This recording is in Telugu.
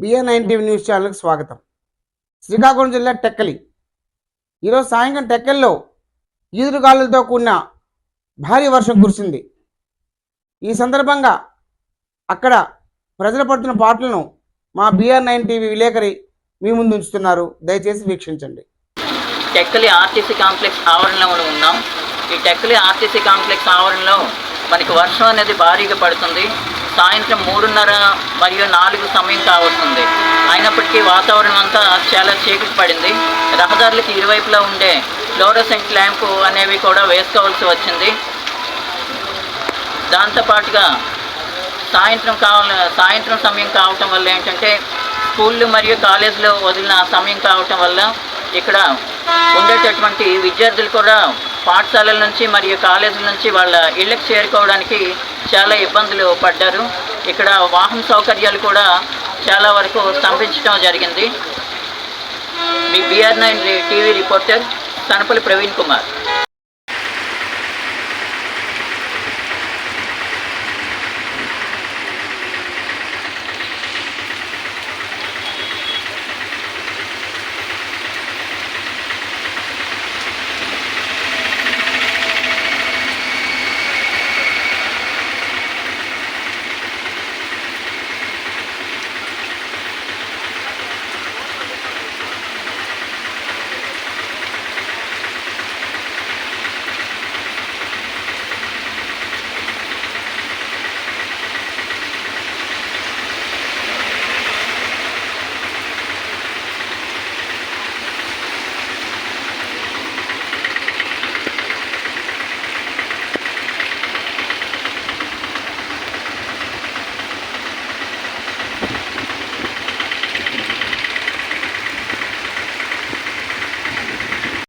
బిఏ నైన్ టీవీ న్యూస్ ఛానల్కి స్వాగతం. శ్రీకాకుళం జిల్లా టెక్కలి. ఈరోజు సాయంత్రం టెక్కల్లో ఈదురుగాలులతో కూడిన భారీ వర్షం కురిసింది. ఈ సందర్భంగా అక్కడ ప్రజలు పడుతున్న పాటలను మా బిఆర్ నైన్ టీవీ విలేకరి మీ ముందు ఉంచుతున్నారు. దయచేసి వీక్షించండి. టెక్కలి ఆర్టీసీ కాంప్లెక్స్ ఆవరణలో ఉన్నాం. ఈ టెక్కలి ఆర్టీసీ కాంప్లెక్స్ ఆవరణలో మనకి వర్షం అనేది భారీగా పడుతుంది. సాయంత్రం మూడున్నర మరియు నాలుగు సమయం కావస్తుంది. అయినప్పటికీ వాతావరణం అంతా చాలా చీకటి పడింది. రహదారులకు ఇరువైపులా ఉండే ఫ్లోరోసెంట్ ల్యాంపు అనేవి కూడా వేసుకోవాల్సి వచ్చింది. దాంతోపాటుగా సాయంత్రం కావాల సాయంత్రం సమయం కావటం వల్ల ఏంటంటే స్కూళ్ళు మరియు కాలేజీలో వదిలిన సమయం కావటం వల్ల ఇక్కడ ఉండేటటువంటి విద్యార్థులు కూడా పాఠశాలల నుంచి మరియు కాలేజీల నుంచి వాళ్ళ ఇళ్ళకి చేరుకోవడానికి చాలా ఇబ్బందులు పడ్డారు. ఇక్కడ వాహన సౌకర్యాలు కూడా చాలా వరకు స్తంభించడం జరిగింది. మీ BR nine TV reporter Sanapalli Praveen Kumar.